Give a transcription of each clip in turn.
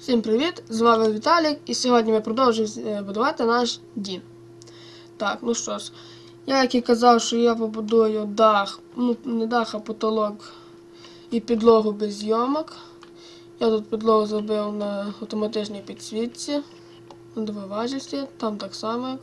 Всім привіт! З вами Віталік, і сьогодні ми продовжуємо е, будувати наш дім. Так, ну що ж, я як і казав, що я побудую дах, ну не дах, а потолок і підлогу без зйомок. Я тут підлогу зробив на автоматичній підсвітці. На двоважісті, там так само.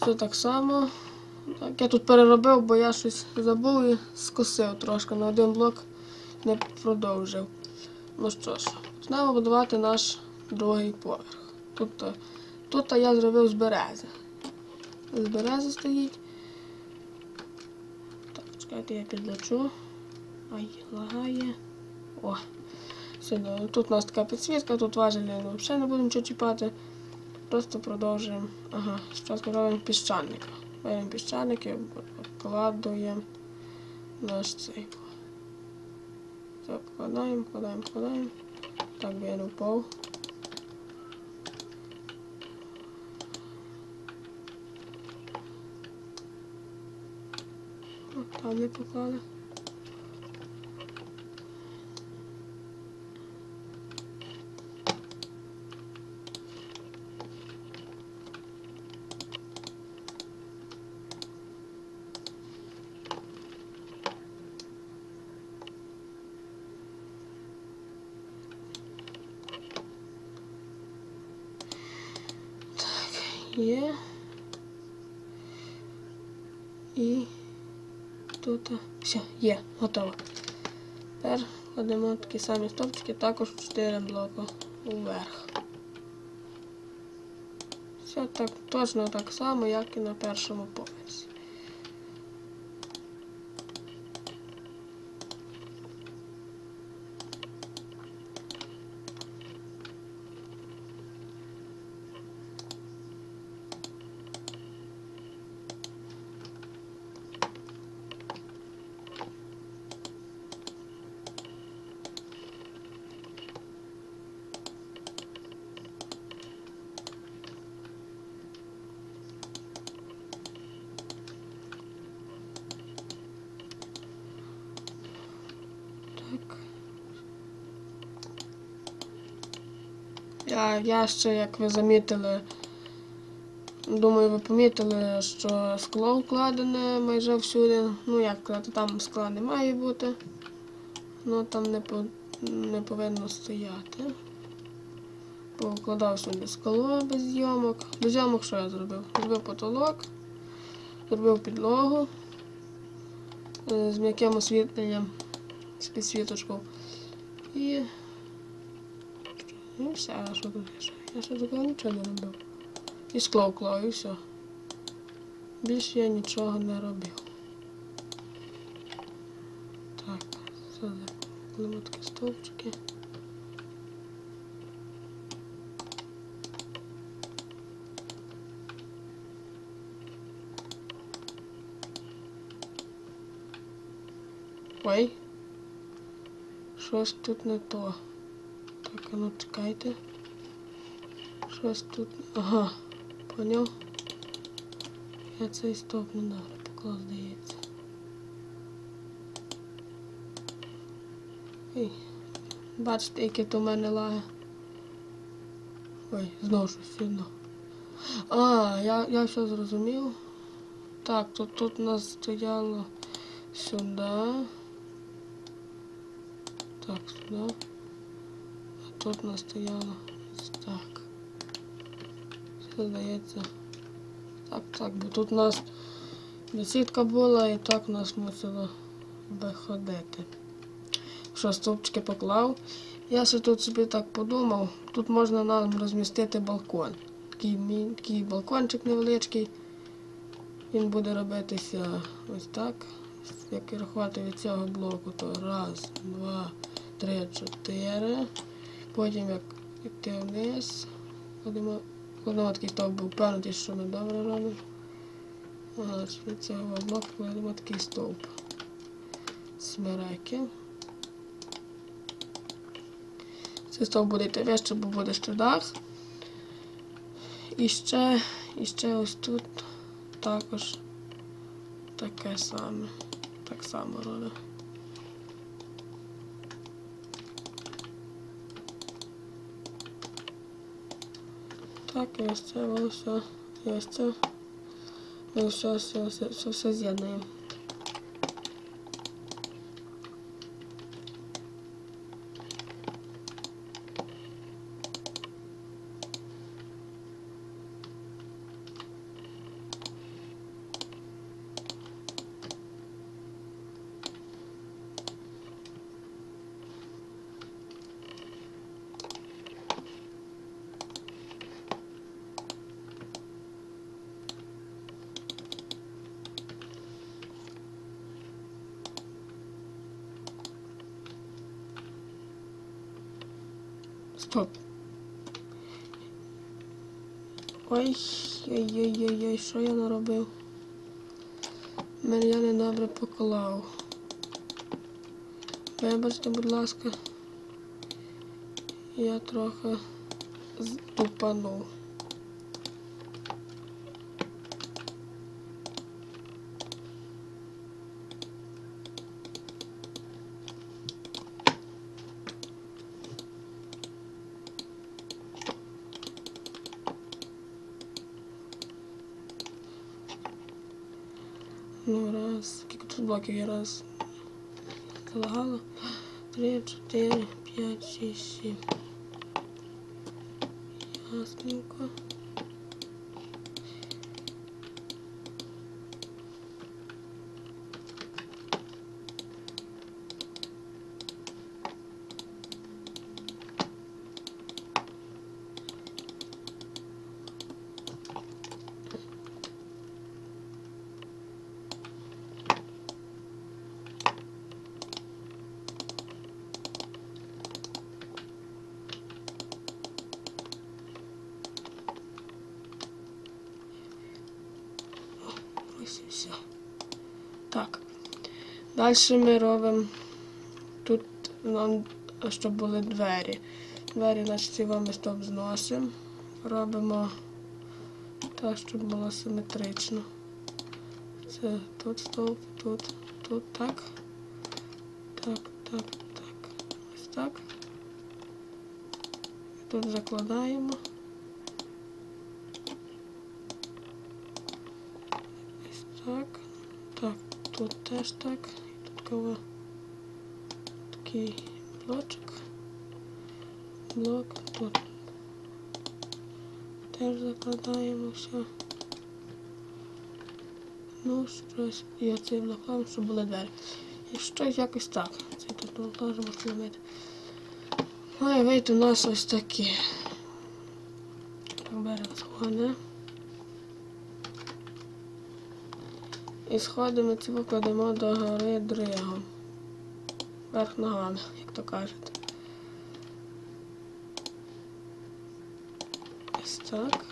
Все так само. Так, я тут переробив, бо я щось забув і скосив трошки на один блок, не продовжив. Ну що ж, почнемо будувати наш другий поверх. Тут, е, тут я зробив з берези. З берези стоїть. Так, чекайте, я підлечу. Ай, лагає. О, сюди. Тут у нас така підсвітка, тут важелі ну, взагалі не будемо нічого чіпати. Просто продовжуємо. Ага, спочатку робимо піщаника. Беремо піщаник і вкладуємо наш цей. Так, вкладаємо, вкладаємо, вкладаємо. Так би я не впав. От Там не поклали. Є. І тут все, є, готово. Тепер кладемо такі самі стовпчики, також 4 блоки вверх. Все так точно так само, як і на першому поверсі. Я, я ще, як ви замітили, думаю, ви помітили, що скло вкладене майже всюди. Ну, як сказати, там скла не має бути. Ну там не, по, не повинно стояти. Повкладав сюди скло без зйомок. Без зйомок що я зробив? Зробив потолок, зробив підлогу е, з м'яким освітленням з підсвіточкою. І... І все, а що тут? Я ще такого нічого не робив. І скло вклав, і все. Більше я нічого не робив. Так, сюди такі стовпчики. Ой. Щось тут не то. А ну чекайте. Щось тут. Ага, поняв. Я цей стоп не добре поклав, здається. Ей, бачите, яке то в мене лаги. Ой, знову щось сильно. А, я, я все зрозумів. Так, то тут у нас стояло сюди. Так, сюди. А тут у нас стояло ось так. Все здається. Так, так, бо тут у нас бесідка була і так у нас мусило виходити. Що, стовпчики поклав. Я ще тут собі так подумав, тут можна нам розмістити балкон. Такий, такий балкончик невеличкий. Він буде робитися ось так. Як рахувати від цього блоку, то раз, два, три, чотири. Потім як йти вниз. Кладемо, кладемо такий був впевнений, що ми добре робимо. Ага, від цього блоку кладемо такий стовп. Смереки. Цей стовп буде йти вище, бо буде дах. І ще, і ще ось тут також таке саме. Так само робить. Так, і ось це воно все. І ось це. Ми все, все, все, все, все з'єднуємо. Стоп. Ой, ой-ой-ой, що я наробив? Мене я недобре поклав. Вибачте, будь ласка. Я трохи тупанув. Ну, раз. Скільки тут блоків є? Раз. Так. Далі ми робимо тут нам, щоб були двері. Двері, значить, ці вами стоп зносимо. Робимо так, щоб було симетрично. Це тут стовп, тут, тут так. Так, так, так. Ось так. Тут закладаємо. Ось так. Так, тут теж так. Тут кого такий блочок. Блок тут. Теж закладаємо все. Ну, щось. І оцей блок щоб були двері. І щось якось так. Цей тут можна зробити. Має вийти у нас ось такі. Так, беремо сходи. І сходимо ці покладемо до гори дригом. Верх ногами, як то кажуть. Ось так.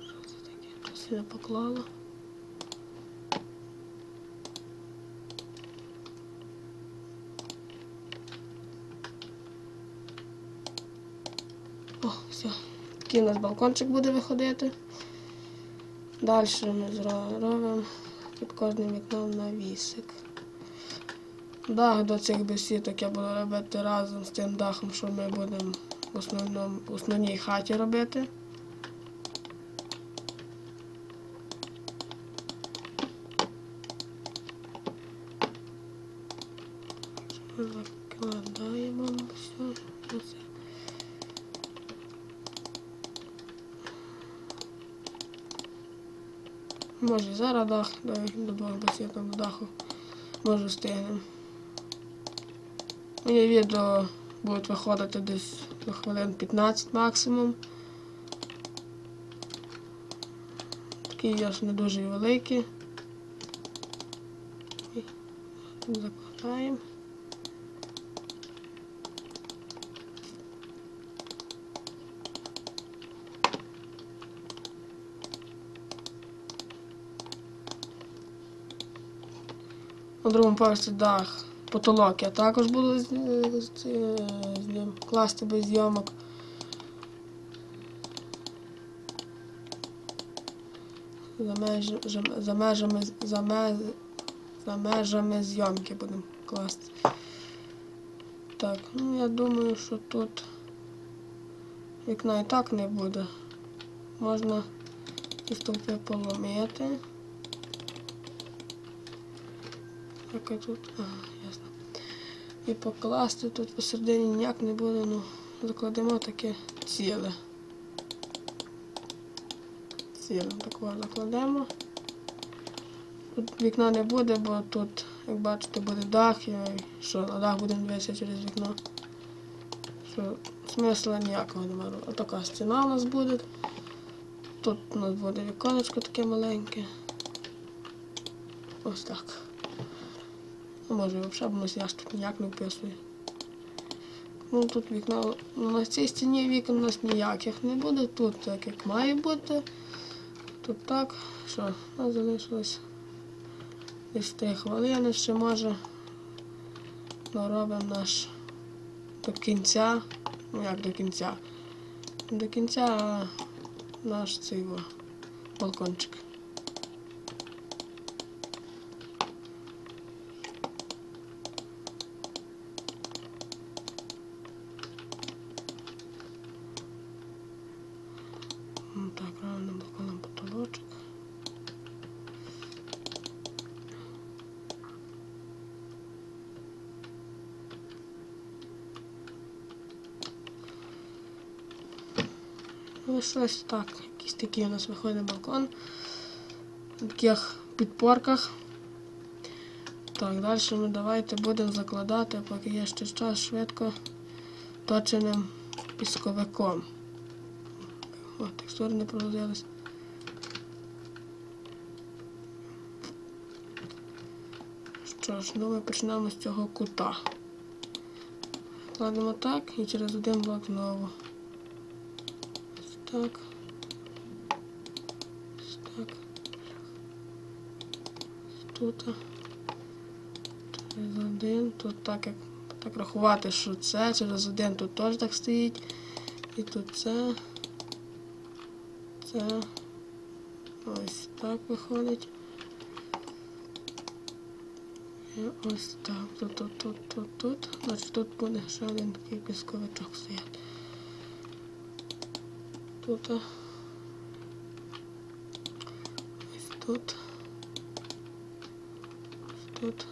Що це Я поклала. О, все. Такий у нас балкончик буде виходити. Далі ми зро- робимо під кожним вікном навісик. Дах до цих бесідок я буду робити разом з тим дахом, що ми будемо в основній хаті робити. Закладаємо все. Оце. Може зараз дах, до, двох бесідок до даху. Може встигнемо. Мені відео буде виходити десь до хвилин 15 максимум. Такі є ж не дуже і великі. Закладаємо. На другому поверсі дах, потолок я також буду з, з, з, з ним класти без зйомок. За, меж, за межами за, меж, за межами зйомки будемо класти. Так, ну я думаю, що тут вікна і так не буде. Можна стовпи поломити. А тут, ага, ясно. І покласти тут посередині ніяк не буде, ну, закладемо таке ціле. Ціле такого закладемо. Тут вікна не буде, бо тут, як бачите, буде дах, і що на дах будемо дивитися через вікно. Що смисла ніякого немає. Отака стіна у нас буде. Тут у нас буде віконечко таке маленьке. Ось так. Ну, може, бо я ж тут ніяк не вписую. Ну тут вікна. Ну, на цій стіні вікон у нас ніяких не буде. Тут так як має бути. Тут так. Що, у нас залишилось десь 3 хвилини ще може. Доробимо наш до кінця. Ну як до кінця? До кінця наш цей балкончик. Ну так, правильно балконом потолочок. Щось так. Якийсь такий у нас виходить балкон. На таких підпорках. Так, далі ми давайте будемо закладати, поки є ще час швидко точеним пісковиком. О, текстури не прогрузились. Що ж, ну ми почнемо з цього кута. Кладемо так і через один блок знову. Так. Так. Тут. Через один. Тут так як так рахувати, що це через один тут теж так стоїть. І тут це. Це. Ось так виходить. І ось так. Тут, тут, тут, тут, тут. Значить тут буде ще один такий пісковичок стояти. Тут. Ось тут. Тут.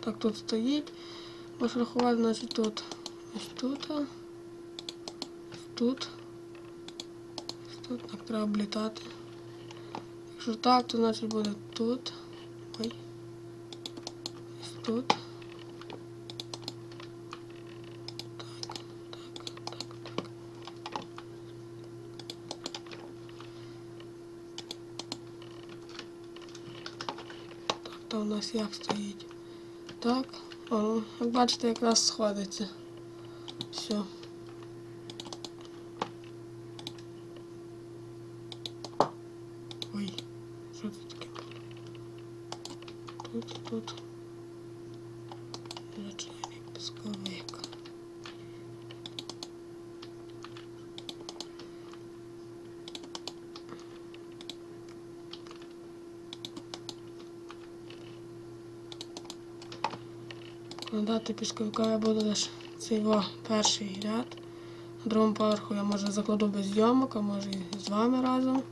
Так, тут стоїть. Можеш рахувати, значить тут. Тут. Ось тут. Ось тут. Так, треба облітати. Так, то значить буде тут. Ой. Ось тут. У нас як стоїть. Так, о, як бачите, якраз сходиться. Все. Ой, що це таке? Тут, тут. Звичайний пісковик. Надати пісковика я буду лише цей перший ряд. На другому поверху я може закладу без зйомок, а може і з вами разом.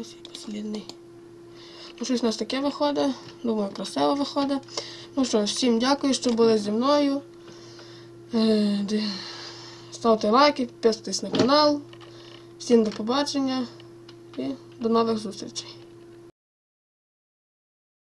Ось і послідний. Ну, щось у нас таке виходить. Думаю, красиво виходить. Ну що, всім дякую, що були зі мною. Ставте лайки, підписуйтесь на канал. Всім до побачення і до нових зустрічей.